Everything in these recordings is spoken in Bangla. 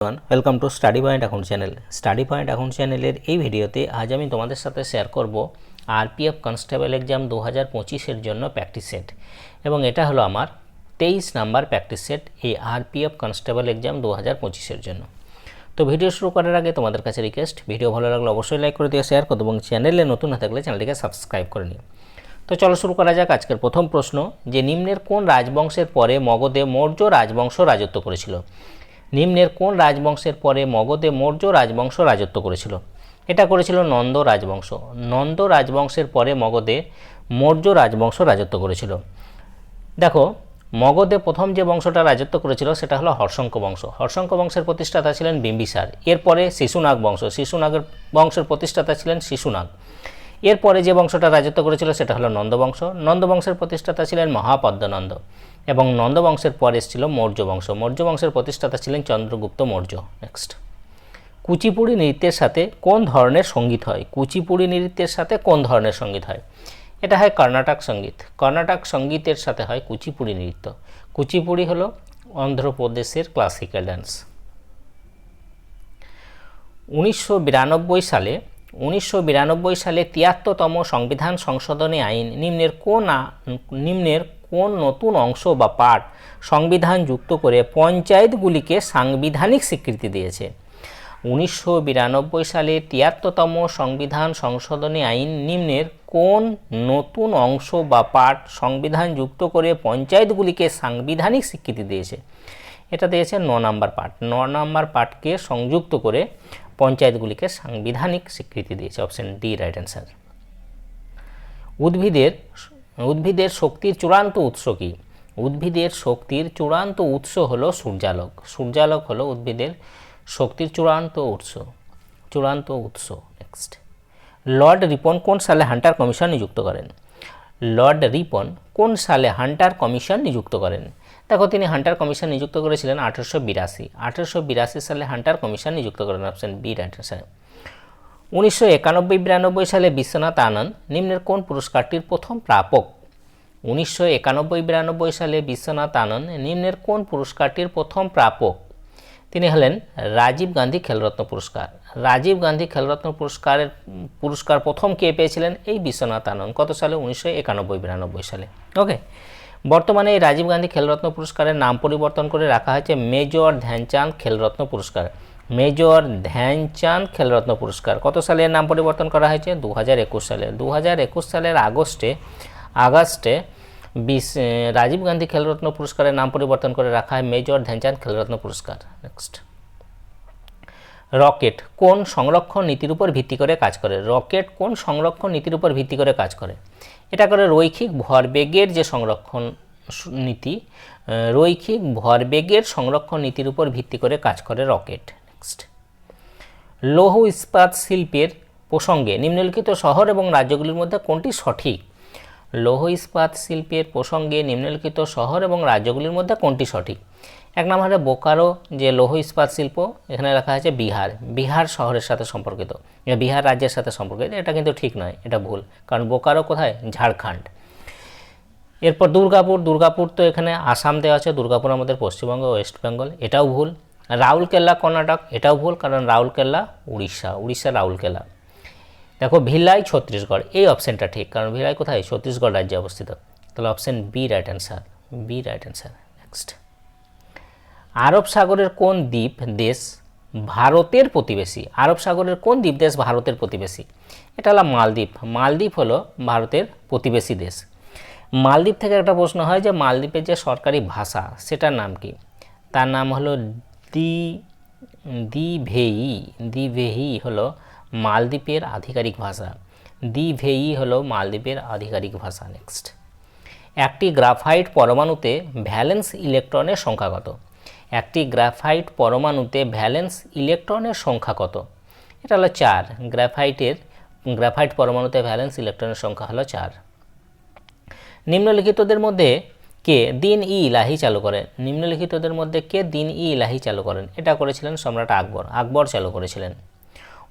Welcome to study point account channel study point account চ্যানেলের এই ভিডিওতে আজ আমি তোমাদের সাথে শেয়ার করব আরপিএফ কনস্টেবল এক্সাম দু হাজার পঁচিশের জন্য প্র্যাকটিস সেট এবং এটা হলো আমার তেইশ নাম্বার প্র্যাকটিস সেট এই আরপিএফ কনস্টেবল এক্সাম দু হাজার পঁচিশের জন্য। তো ভিডিও শুরু করার আগে তোমাদের কাছে রিকোয়েস্ট ভিডিও ভালো লাগলে অবশ্যই লাইক করে দিয়ে শেয়ার করো এবং চ্যানেলে নতুন না থাকলে চ্যানেলটিকে সাবস্ক্রাইব করে নিও। তো চলো শুরু করা যাক আজকের প্রথম প্রশ্ন, যে নিম্নের কোন রাজবংশের পরে মগধে মৌর্য রাজবংশ রাজত্ব করেছিল? নিম্নের কোন রাজবংশের পরে মগধে মৌর্য রাজবংশ রাজত্ব করেছিল? এটা করেছিল নন্দ রাজবংশ। নন্দ রাজবংশের পরে মগধে মৌর্য রাজবংশ রাজত্ব করেছিল। দেখো, মগধে প্রথম যে বংশটা রাজত্ব করেছিল সেটা হলো হর্ষঙ্ক বংশ। হর্ষঙ্ক বংশের প্রতিষ্ঠাতা ছিলেন বিম্বিসার। এরপরে শিশুনাগ বংশ। শিশুনাগের বংশের প্রতিষ্ঠাতা ছিলেন শিশুনাগ। এরপরে যে বংশটা রাজত্ব করেছিল সেটা হলো নন্দবংশ। নন্দবংশের প্রতিষ্ঠাতা ছিলেন মহাপদ্মনন্দ এবং নন্দবংশের পর এসেছিল মৌর্য বংশ। মৌর্য বংশের প্রতিষ্ঠাতা ছিলেন চন্দ্রগুপ্ত মৌর্য। নেক্সট কুচিপুড়ি নৃত্যের সাথে কোন ধরনের সংগীত হয়? কুচিপুড়ি নৃত্যের সাথে কোন ধরনের সংগীত হয়? এটা হয় কর্ণাটক সংগীত। কর্ণাটক সঙ্গীতের সাথে হয় কুচিপুড়ি নৃত্য। কুচিপুড়ি হলো অন্ধ্রপ্রদেশের ক্লাসিক্যাল ডান্স উনিশশো সালে উনিশশো বিরানব্বই সালে তিয়াত্তরতম সংবিধান সংশোধনী আইন নিম্নের কোন নিম্নের কোন নতুন অংশ বা পাঠ সংবিধান যুক্ত করে পঞ্চায়েতগুলিকে সাংবিধানিক স্বীকৃতি দিয়েছে? উনিশশো বিরানব্বই সালে তিয়াত্তরতম সংবিধান সংশোধনী আইন নিম্নের কোন নতুন অংশ বা পাঠ সংবিধান যুক্ত করে পঞ্চায়েতগুলিকে সাংবিধানিক স্বীকৃতি দিয়েছে? এটা দিয়েছে ন নাম্বার পার্ট ন নাম্বার পার্টকে সংযুক্ত করে পঞ্চায়েতগুলিকে সাংবিধানিক স্বীকৃতি দিয়েছে অপশন ডি রাইট অ্যান্সার উদ্ভিদের উদ্ভিদের শক্তির চূড়ান্ত উৎস কী? উদ্ভিদের শক্তির চূড়ান্ত উৎস হলো সূর্যালোক। সূর্যালোক হলো উদ্ভিদের শক্তির চূড়ান্ত উৎস। চূড়ান্ত উৎস নেক্সট লর্ড রিপন কোন সালে হান্টার কমিশন নিযুক্ত করেন? লর্ড রিপন কোন সালে হান্টার কমিশন নিযুক্ত করেন? দেখো, তিনি হান্টার কমিশন নিযুক্ত করেছিলেন আঠারোশো বিরাশি। আঠারোশো বিরাশি সালে হান্টার কমিশন নিযুক্ত করেন অপশন বি রাইট অ্যান্সার উনিশশো একানব্বই বিরানব্বই সালে বিশ্বনাথ আনন্দ নিম্নের কোন পুরস্কারটির প্রথম প্রাপক? উনিশশো একানব্বই বিরানব্বই সালে বিশ্বনাথ আনন্দ নিম্নের কোন পুরস্কারটির প্রথম প্রাপক? তিনি হলেন রাজীব গান্ধী খেলরত্ন পুরস্কার। রাজীব গান্ধী খেলরত্ন পুরস্কারের, পুরস্কার প্রথম কে পেয়েছিলেন? এই বিশ্বনাথ আনন্দ। কত সালে? উনিশশো একানব্বই বিরানব্বই সালে। ওকে। বর্তমানে এই রাজীব গান্ধী খেলরত্ন পুরস্কারের নাম পরিবর্তন করে রাখা হয়েছে মেজর ধ্যানচাঁদ খেলরত্ন পুরস্কার। মেজর ধ্যানচাঁদ খেলরত্ন পুরস্কার। কত সালে এর নাম পরিবর্তন করা হয়েছে? দু হাজার একুশ সালে। দু হাজার একুশ সালের আগস্টে আগস্টে বিশ রাজীব গান্ধী খেলরত্ন পুরস্কারের নাম পরিবর্তন করে রাখা হয় মেজর ধ্যানচাঁদ খেলরত্ন পুরস্কার। নেক্সট রকেট কোন সংরক্ষণ নীতির উপর ভিত্তি করে কাজ করে? রকেট কোন সংরক্ষণ নীতির উপর ভিত্তি করে কাজ করে? এটা করে রৈখিক ভরবেগের যে সংরক্ষণ নীতি রৈখিক ভরবেগের সংরক্ষণ নীতির উপর ভিত্তি করে কাজ করে রকেট। নেক্সট লৌহ ইস্পাত শিল্পের প্রসঙ্গে নিম্নলিখিত শহর এবং রাজ্যগুলির মধ্যে কোনটি সঠিক? লৌহ ইস্পাত শিল্পের প্রসঙ্গে নিম্নলিখিত শহর এবং রাজ্যগুলির মধ্যে কোনটি সঠিক? এক নম্বরে বোকারো, যে লৌহ ইস্পাত শিল্প, এখানে লেখা আছে বিহার। বিহার শহরের সাথে সম্পর্কিত। বিহার রাজ্যের সাথে সম্পর্কিত। এটা কিন্তু ঠিক নয়, এটা ভুল। কারণ বোকারো কোথায়? ঝাড়খণ্ড। এরপর দুর্গাপুর। দুর্গাপুর তো এখানে আসাম দেওয়া আছে। দুর্গাপুর আমাদের পশ্চিমবঙ্গ, ওয়েস্ট বেঙ্গল। এটাও ভুল। রাউরকেল্লা, কর্ণাটক, এটাও ভুল। কারণ রাউরকেল্লা, উড়িষ্যা। উড়িষ্যা, রাউরকেল্লা। দেখো, ভিলাই, ছত্তিশগড়। এই অপশানটা ঠিক। কারণ ভিলাই কোথায়? ছত্তিশগড় রাজ্যে অবস্থিত। তাহলে option B right answer B right answer next আরব সাগরের কোন দ্বীপ দেশ ভারতের প্রতিবেশী? আরব সাগরের কোন দ্বীপ দেশ ভারতের প্রতিবেশী? এটা হলো মালদ্বীপ। মালদ্বীপ হলো ভারতের প্রতিবেশী দেশ। মালদ্বীপ থেকে একটা প্রশ্ন হয় যে মালদ্বীপের যে সরকারি ভাষা, সেটার নাম কি? তার নাম হলো দি দিভেই দিভেই হলো মালদ্বীপের আধিকারিক ভাষা। দিভেই হলো মালদ্বীপের আধিকারিক ভাষা। নেক্সট একটি গ্রাফাইট পরমাণুতে ভ্যালেন্স ইলেকট্রনের সংখ্যা কত? একটি গ্রাফাইট পরমাণুতে ভ্যালেন্স ইলেকট্রনের সংখ্যা কত? এটা হলো চার। গ্রাফাইটের, গ্রাফাইট পরমাণুতে ভ্যালেন্স ইলেকট্রনের সংখ্যা হলো চার। নিম্নলিখিতদের মধ্যে কে দিন ই ইলাহি চালু করেন? নিম্নলিখিতদের মধ্যে কে দিন ই ইলাহি চালু করেন? এটা করেছিলেন সম্রাট আকবর। আকবর চালু করেছিলেন।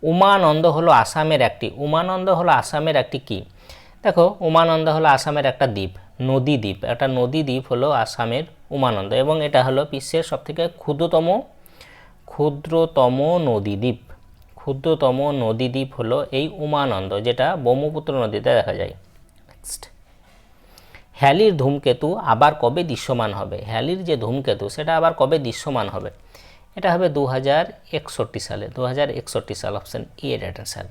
উমানন্দ হলো আসামের একটি। উমানন্দ হলো আসামের একটি কি? দেখো, উমানন্দ হলো আসামের একটা দ্বীপ, নদী দ্বীপ। একটা নদী দ্বীপ হলো আসামের উমানন্দ। এবং এটা হলো বিশ্বের সবথেকে ক্ষুদ্রতম ক্ষুদ্রতম নদীদ্বীপ। ক্ষুদ্রতম নদীদ্বীপ হলো এই উমানন্দ, যেটা ব্রহ্মপুত্র নদীতে দেখা যায়। নেক্সট হ্যালির ধূমকেতু আবার কবে দৃশ্যমান হবে? হ্যালির যে ধূমকেতু, সেটা আবার কবে দৃশ্যমান হবে? এটা হবে দু হাজার একষট্টি সালে। দু সাল অপশান এ এর সাল।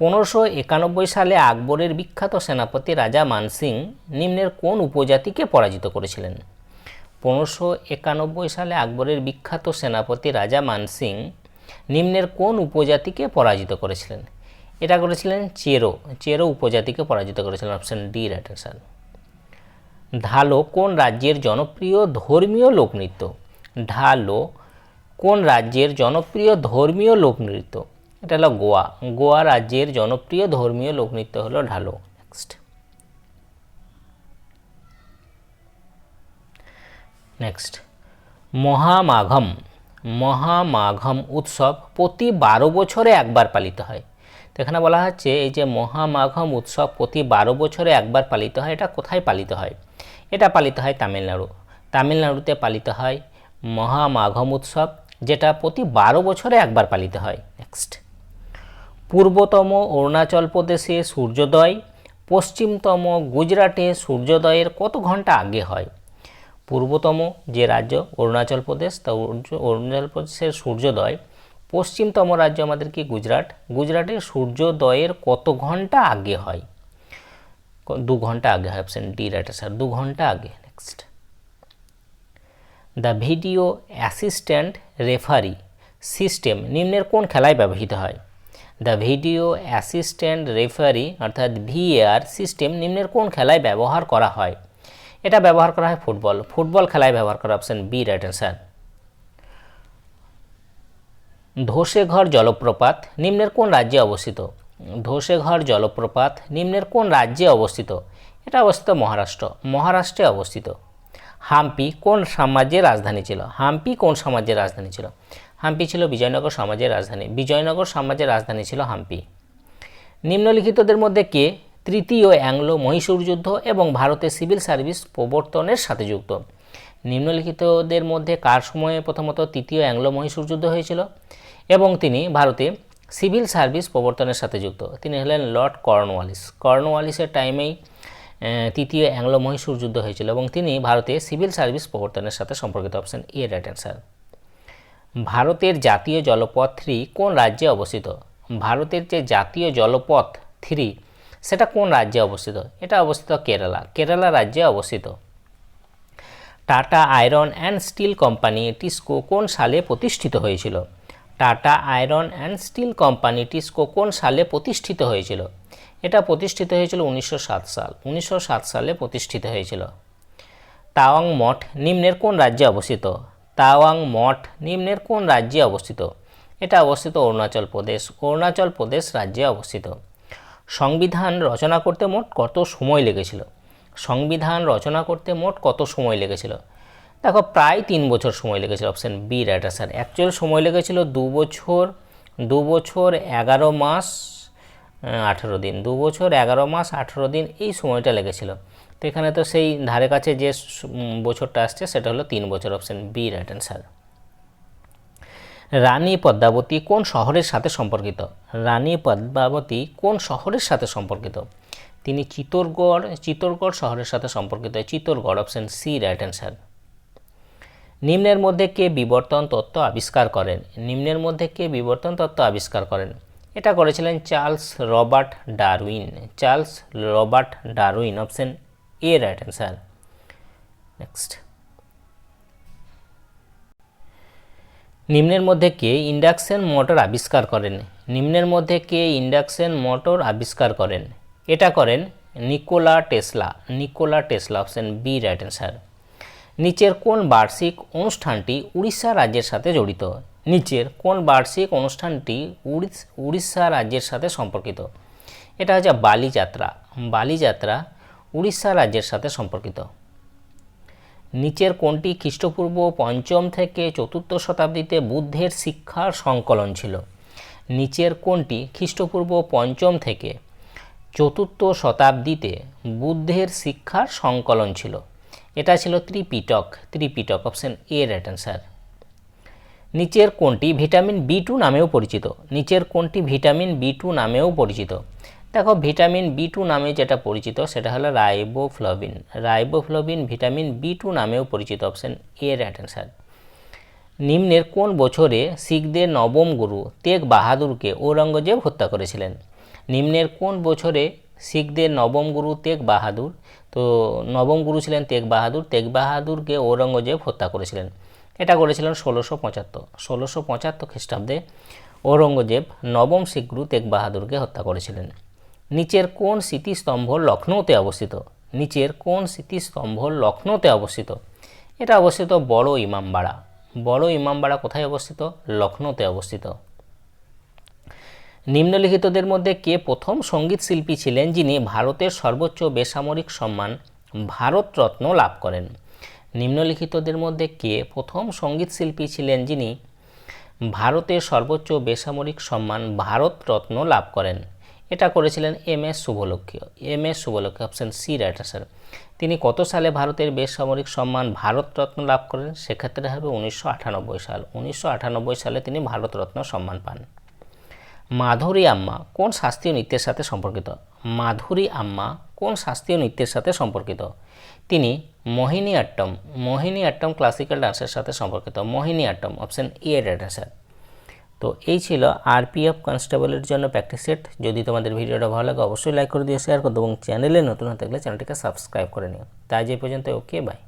পনেরোশো একানব্বই সালে আকবরের বিখ্যাত সেনাপতি রাজা মানসিং নিম্নের কোন উপজাতিকে পরাজিত করেছিলেন? পনেরোশো একানব্বই সালে আকবরের বিখ্যাত সেনাপতি রাজা মানসিং নিম্নের কোন উপজাতিকে পরাজিত করেছিলেন? এটা করেছিলেন চেরো। চেরো উপজাতিকে পরাজিত করেছিলেন, অপশান ডি রাইট অ্যান্সার ঢালো কোন রাজ্যের জনপ্রিয় ধর্মীয় লোকনৃত্য? ঢালো কোন রাজ্যের জনপ্রিয় ধর্মীয় লোকনৃত্য? এটা হলো গোয়া। গোয়া রাজ্যের জনপ্রিয় ধর্মীয় লোকনৃত্য হলো ঢালো। Next next মহামাঘম। মহামাঘম উৎসব প্রতি বারো বছরে একবার পালিত হয়। তো এখানে বলা হচ্ছে এই যে মহামাঘম উৎসব প্রতি বারো বছরে একবার পালিত হয়, এটা কোথায় পালিত হয়? এটা পালিত হয় তামিলনাড়ু। তামিলনাড়ুতে পালিত হয় মহামাঘম উৎসব, যেটা প্রতি বারো বছরে একবার পালিত হয়। নেক্সট পূর্বতম অরুণাচল প্রদেশে সূর্যোদয়, পশ্চিমতম গুজরাটে সূর্যোদয়ের কত ঘণ্টা আগে হয়? পূর্বতম যে রাজ্য, অরুণাচল প্রদেশ, তা অরুণাচল প্রদেশের সূর্যোদয়, পশ্চিমতম রাজ্য আমাদের কি গুজরাট? গুজরাটের সূর্যোদয়ের কত ঘণ্টা আগে হয়? দু ঘণ্টা আগে হয় অপশন ডি রাইট স্যার দু ঘণ্টা আগে next the video assistant referee system নিম্নের কোন খেলায় ব্যবহৃত হয়? দ্য ভিডিও অ্যাসিস্ট্যান্ট রেফারি অর্থাৎ ভিএআর সিস্টেম নিম্নের কোন খেলায় ব্যবহার করা হয়? এটা ব্যবহার করা হয় ফুটবল। ফুটবল খেলায় ব্যবহার করা option B right answer Dhosegarh জলপ্রপাত নিম্নের কোন রাজ্যে অবস্থিত? ধোসেঘর জলপ্রপাত নিম্নের কোন রাজ্যে অবস্থিত? এটা অবস্থিত মহারাষ্ট্র। মহারাষ্ট্রে অবস্থিত। হাম্পি কোন সাম্রাজ্যের রাজধানী ছিল? হাম্পি কোন সাম্রাজ্যের রাজধানী ছিল? হাম্পি ছিল বিজয়নগর সাম্রাজ্যের রাজধানী। বিজয়নগর সাম্রাজ্যের রাজধানী ছিল হাম্পি। নিম্নলিখিতদের মধ্যে কে? তৃতীয় অ্যাংলো মহীশূর যুদ্ধ এবং ভারতের সিভিল সার্ভিস প্রবর্তনের সাথে যুক্ত। নিম্নলিখিতদের মধ্যে কার সময়ে প্রথমত তৃতীয় অ্যাংলো মহীশূর যুদ্ধ হয়েছিল? এবং তিনি ভারতে সিভিল সার্ভিস প্রবর্তনের সাথে যুক্ত। তিনি হলেন লর্ড কর্নওয়ালিস। কর্নওয়ালিসের টাইমেই তৃতীয় অ্যাংলো মহীশূর যুদ্ধ হয়েছিল এবং তিনি ভারতে সিভিল সার্ভিস প্রবর্তনের সাথে সম্পর্কিত অপশন এ রাইট অ্যান্সার। ভারতের জাতীয় জলপথ থ্রি কোন রাজ্যে অবস্থিত? ভারতের যে জাতীয় জলপথ থ্রি, সেটা কোন রাজ্যে অবস্থিত? এটা অবস্থিত কেরালা। কেরালা রাজ্যে অবস্থিত। Tata iron and steel company TISCO কোন সালে প্রতিষ্ঠিত হয়েছিল? Tata iron and steel company TISCO কোন সালে প্রতিষ্ঠিত হয়েছিল? এটা প্রতিষ্ঠিত হয়েছিল উনিশশো সাত সাল। উনিশশো সাত সালে প্রতিষ্ঠিত হয়েছিল। তাওয়াং মঠ নিম্নের কোন রাজ্যে অবস্থিত? তাওয়াং মঠ নিম্নের কোন রাজ্যে অবস্থিত? এটা অবস্থিত অরুণাচল প্রদেশ। অরুণাচল প্রদেশ রাজ্যে অবস্থিত। সংবিধান রচনা করতে মোট কত সময় লেগেছিল? সংবিধান রচনা করতে মোট কত সময় লেগেছিল? দেখো, প্রায় তিন বছর সময় লেগেছিল। Option B right answer actual সময় লেগেছিল দু বছর দু বছর এগারো মাস আঠেরো দিন। দু বছর, এগারো মাস, আঠেরো দিন, এই সময়টা লেগেছিল। তো এখানে তো সেই ধারে কাছে যে বছরটা আসছে, সেটা হলো তিন বছর option B right answer Rani Padmavati কোন শহরের সাথে সম্পর্কিত? রানী পদ্মাবতী কোন শহরের সাথে সম্পর্কিত? তিনি চিত্তরগড় চিত্তরগড় শহরের সাথে সম্পর্কিত, Chittorgarh option C right answer নিম্নের মধ্যে কে বিবর্তন তত্ত্ব আবিষ্কার করেন? নিম্নের মধ্যে কে বিবর্তন তত্ত্ব আবিষ্কার করেন? এটা করেছিলেন Charles Robert Darwin. Charles Robert Darwin option A right answer next নিম্নের মধ্যে কে ইন্ডাকশন মোটর আবিষ্কার করেন? নিম্নের মধ্যে কে ইন্ডাকশন মোটর আবিষ্কার করেন? এটা করেন Nikola Tesla Nikola Tesla option B right answer নিচের কোন বার্ষিক অনুষ্ঠানটি উড়িষ্যা রাজ্যের সাথে জড়িত? নিচের কোন বার্ষিক অনুষ্ঠানটি উড়িষ্যা রাজ্যের সাথে সম্পর্কিত? এটা হচ্ছে বালিযাত্রা। বালিযাত্রা উড়িষ্যা রাজ্যের সাথে সম্পর্কিত। নিচের কোনটি খ্রিস্টপূর্ব পঞ্চম থেকে চতুর্থ শতাব্দীতে বুদ্ধের শিক্ষার সংকলন ছিল। নিচের কোনটি খ্রিস্টপূর্ব পঞ্চম থেকে চতুর্থ শতাব্দীতে বুদ্ধের শিক্ষার সংকলন ছিল। এটা ছিল Tripitaka Tripitaka option A right answer. নিচের কোনটি ভিটামিন বি টু নামেও পরিচিত। নিচের কোনটি ভিটামিন বি টু নামেও পরিচিত। দেখো, ভিটামিন বি টু নামে যেটা পরিচিত, সেটা হলো riboflavin riboflavin vitamin B two নামেও পরিচিত অপশন এ রাইট নিম্নের কোন বছরে শিখদের নবম গুরু তেগ বাহাদুরকে ঔরঙ্গজেব হত্যা করেছিলেন? নিম্নের কোন বছরে শিখদের নবম গুরু তেগ বাহাদুর? তো, নবম গুরু ছিলেন তেগ বাহাদুর, তেগ বাহাদুরকে ঔরঙ্গজেব হত্যা করেছিলেন। এটা করেছিলেন ষোলোশো পঁচাত্তর। ষোলোশো পঁচাত্তর খ্রিস্টাব্দে ঔরঙ্গজেব নবম শিখ গুরু তেগ বাহাদুরকে হত্যা করেছিলেন। নিচের কোন স্মৃতিস্তম্ভ লখনৌতে অবস্থিত? নিচের কোন স্মৃতিস্তম্ভ লখনৌতে অবস্থিত? এটা অবস্থিত বড় ইমামবাড়া। বড় ইমামবাড়া কোথায় অবস্থিত? লখনৌতে অবস্থিত। নিম্নলিখিতদের মধ্যে কে প্রথম সংগীত শিল্পী ছিলেন যিনি ভারতের সর্বোচ্চ বেসামরিক সম্মান ভারতরত্ন লাভ করেন? নিম্নলিখিতদের মধ্যে কে প্রথম সংগীত শিল্পী ছিলেন যিনি ভারতের সর্বোচ্চ বেসামরিক সম্মান ভারতরত্ন লাভ করেন? এটা করেছিলেন M S Subbulakshmi, M S Subbulakshmi, option C right answer তিনি কত সালে ভারতের বেসামরিক সম্মান ভারতরত্ন লাভ করেন? সেক্ষেত্রে হবে উনিশশো আটানব্বই সাল। উনিশশো আটানব্বই সালে তিনি ভারতরত্ন সম্মান পান। মাধুরী আম্মা, কোন শাস্ত্রীয় নৃত্যের সাথে সম্পর্কিত? মাধুরী আম্মা, কোন শাস্ত্রীয় নৃত্যের সাথে সম্পর্কিত? তিনি Mohiniyattam Mohiniyattam classical ডান্সের সাথে সম্পর্কিত। Mohiniyattam option A right answer তো এই ছিল আরপিএফ কনস্টেবলের জন্য প্র্যাকটিস সেট যদি তোমাদের ভিডিওটা ভালো লাগে, অবশ্যই লাইক করে দিও শেয়ার করে এবং চ্যানেলে নতুন হতে থাকলে চ্যানেলটিকে সাবস্ক্রাইব করে নিও। তাই যে পর্যন্ত ওকে বাই